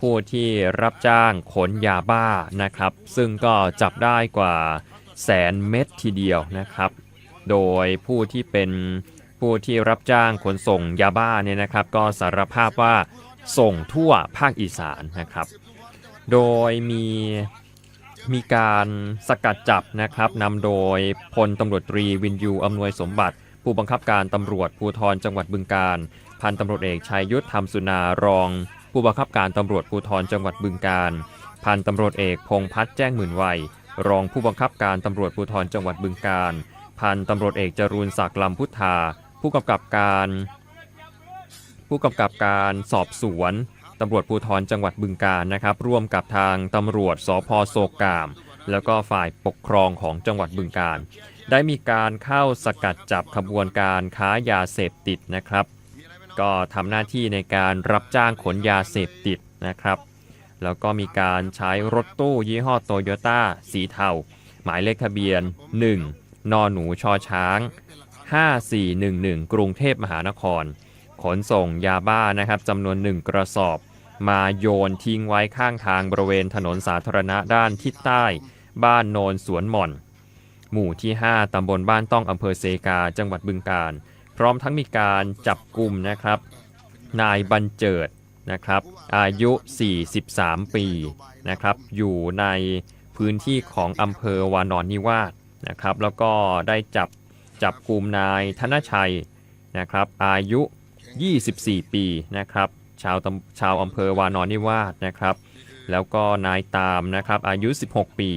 ผู้ที่รับจ้างขนยาบ้านะครับ ซึ่งก็จับได้กว่าแสนเม็ดทีเดียวนะครับ โดยผู้ที่เป็นผู้ที่รับจ้างขนส่งยาบ้าเนี่ยนะครับ ก็สารภาพว่าส่งทั่วภาคอีสานนะครับ โดยมีมีการสกัดจับนะครับนำโดยพลตำรวจตรีวินยูอำนวยสมบัติ ผู้บังคับการตำรวจภูธรจังหวัดบึงการ พันตำรวจเอกชัยยุทธธรรมสุนารอง ผู้บังคับการตำรวจภูธรจังหวัดบึงการ พันตำรวจเอกพงษ์พัฒน์แจ้งหมื่นวัย รองผู้บังคับการตำรวจภูธรจังหวัดบึงการ พันตำรวจเอกจรูนศักดิ์ลำพุทธา ผู้กำกับการ ผู้กำกับการสอบสวนตำรวจภูธรจังหวัดบึงการนะครับ ร่วมกับทางตำรวจสพโศกกาม แล้วก็ฝ่ายปกครองของจังหวัดบึงการ ได้มีการเข้าสกัดจับขบวนการค้ายาเสพติดนะครับ ก็ทำหน้าที่ในการรับจ้างขนยาเสพติดนะครับ แล้วก็มีการใช้รถตู้ยี่ห้อโตโยต้าสีเทา หมายเลขทะเบียน 1 นอหนูชอช้าง 5411 กรุงเทพมหานคร ขนส่งยาบ้านะครับจำนวน 1 กระสอบ มาโยนทิ้งไว้ข้างทางบริเวณถนนสาธารณะด้านทิศใต้ บ้านโนนสวนหม่อน หมู่ที่ 5ตำบลบ้านต้องอำเภอเซกา จังหวัดบึงการ พร้อมทั้งมีการจับกลุ่มนะครับ นายบรรเจิดนะครับ อายุ 43 ปีนะครับ อยู่ในพื้นที่ของอำเภอวานอนนิวาสนะครับ แล้วก็ได้จับจับกลุ่มนายธนชัยนะครับ อายุ 24 ปีนะครับ ชาวชาวอำเภอวานอนนิวาสนะครับ แล้วก็นายตามนะครับ อายุ 16 ปี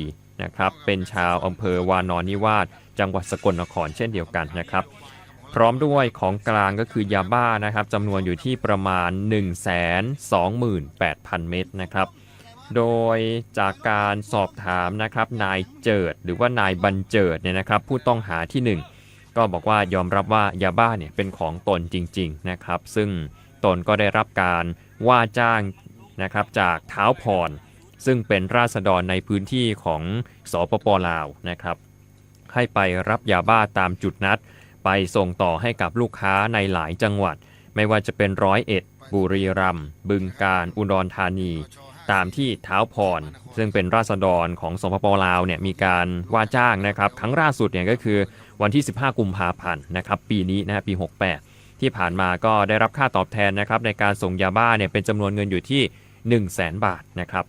นะครับ เป็นชาวอำเภอวานอนนิวาสจังหวัดสกลนครเช่นเดียวกันนะครับ พร้อมด้วยของกลางก็คือยาบ้านะครับจำนวนอยู่ที่ประมาณ 128,000 เม็ดนะครับ โดยจากการสอบถามนะครับนายเจิดหรือว่านายบรรเจิดเนี่ยนะครับ ผู้ต้องหาที่ 1 ก็บอกว่ายอมรับว่ายาบ้าเนี่ยเป็นของตนจริง ๆนะครับ ซึ่งตนก็ได้รับการว่าจ้างนะครับจากเท้าพร ซึ่งเป็นราษฎรในพื้นที่ของสปปลาวนะครับ ให้ไปรับยาบ้าตามจุดนัด ไปส่งต่อให้กับลูกค้าในหลายจังหวัด ไม่ว่าจะเป็นร้อยเอ็ด บุรีรัมย์บึงการอุดรธานี ตามที่เท้าพร ซึ่งเป็นราษฎรของสปปลาวเนี่ยมีการว่าจ้างนะครับครั้งล่าสุดเนี่ยก็คือวันที่ 15 กุมภาพันธ์นะครับปีนี้นะฮะปี 68 ที่ผ่านมาก็ได้รับค่าตอบแทนนะครับในการส่งยาบ้าเนี่ยเป็นจำนวนเงินอยู่ที่ 1 0 0 0 0แบาทนะครับ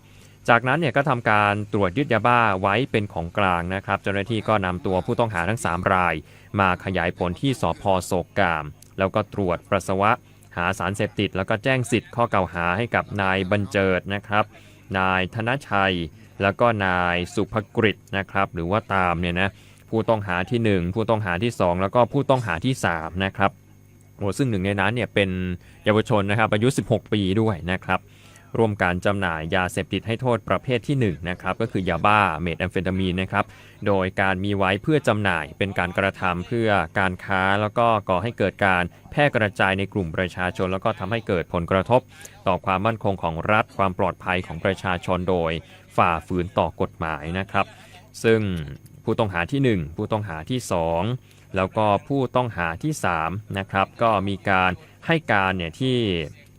จากนั้นเนี่ยก็ทำการตรวจยึดยาบ้าไว้เป็นของกลางนะครับ เจ้าหน้าที่ก็นำตัวผู้ต้องหาทั้ง 3 ราย มาขยายผลที่สพโศกกาม แล้วก็ตรวจปัสสาวะ หาสารเสพติด แล้วก็แจ้งสิทธิ์ข้อกล่าวหาให้กับนายบรรเจิดนะครับ นายธนชัย แล้วก็นายสุภกฤษนะครับ หรือว่าตามเนี่ยนะผู้ต้องหาที่ 1 ผู้ต้องหาที่ 2 แล้วก็ผู้ต้องหาที่ 3 นะครับโอ้ซึ่งหนึ่งในนั้นเนี่ยเป็นเยาวชนนะครับอายุ 16 ปีด้วยนะครับ ร่วมการจำหน่ายยาเสพติดให้โทษประเภทที่1นะครับก็คือยาบ้าเมทแอมเฟตามีนนะครับโดยการมีไว้เพื่อจำหน่ายเป็นการกระทำเพื่อการค้าแล้วก็ก่อให้เกิดการแพร่กระจายในกลุ่มประชาชน แล้วก็ทำให้เกิดผลกระทบ ต่อความมั่นคงของรัฐความปลอดภัยของประชาชนโดยฝ่าฝืนต่อกฎหมายนะครับ ซึ่งผู้ต้องหาที่ 1 ผู้ต้องหาที่ 2 แล้วก็ผู้ต้องหาที่3นะครับก็มีการให้การเนี่ยที่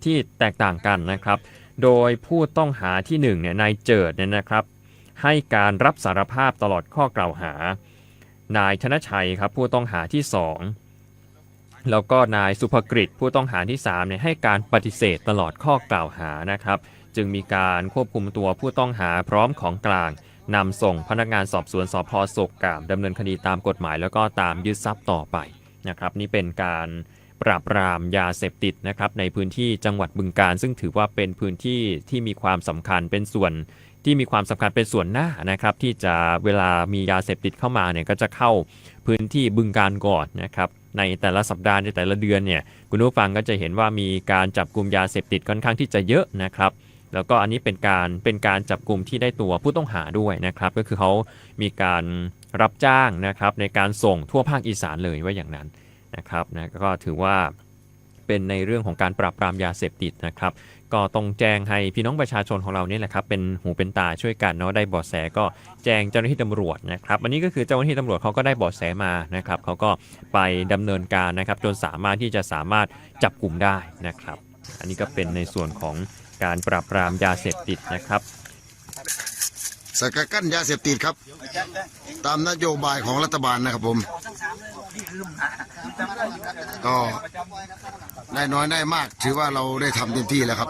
ที่แตกต่างกันนะครับ โดยผู้ต้องหาที่1เนี่ยนายเจิดเนี่ยนะครับ ให้การรับสารภาพตลอดข้อกล่าวหา นายธนชัยครับผู้ต้องหาที่ 2 แล้วก็นายสุภกฤษผู้ต้องหาที่3เนี่ยให้การปฏิเสธตลอดข้อกล่าวหานะครับ จึงมีการควบคุมตัวผู้ต้องหาพร้อมของกลางนำส่งพนักงานสอบสวนสพศกกามดำเนินคดีตามกฎหมาย แล้วก็ตามยึดทรัพย์ต่อไปนะครับ นี่เป็นการ ปราบปรามยาเสพติดนะครับในพื้นที่จังหวัดบึงการ ซึ่งถือว่าเป็นพื้นที่ที่มีความสำคัญเป็นส่วนที่มีความสำคัญเป็นส่วนหน้านะครับ ที่จะเวลามียาเสพติดเข้ามาเนี่ยก็จะเข้าพื้นที่บึงการก่อนนะครับในแต่ละสัปดาห์ในแต่ละเดือนเนี่ยคุณผู้ฟังก็จะเห็นว่ามีการจับกลุ่มยาเสพติดค่อนข้างที่จะเยอะนะครับแล้วก็อันนี้เป็นการเป็นการจับกลุ่มที่ได้ตัวผู้ต้องหาด้วยนะครับ ก็คือเขามีการรับจ้างนะครับในการส่งทั่วภาคอีสานเลยว่าอย่างนั้น นะครับนะก็ถือว่าเป็นในเรื่องของการปราบปรามยาเสพติดนะครับ ก็ต้องแจ้งให้พี่น้องประชาชนของเราเนี่ยแหละครับเป็นหูเป็นตาช่วยกันเนาะได้บาะแสก็แจ้งเจ้าหน้าที่ตำรวจนะครับอันนี้ก็คือเจ้าหน้าที่ตำรวจเขาก็ได้บาะแสมานะครับเขาก็ไปดำเนินการนะครับ จนสามารถที่จะสามารถจับกลุ่มได้นะครับ อันนี้ก็เป็นในส่วนของการปราบปรามยาเสพติดนะครับสกัดกั้นยาเสพติดครับ ตามนโยบายของรัฐบาลนะครับผม ก็ได้น้อยได้มาก ถือว่าเราได้ทำเต็มที่แล้วครับ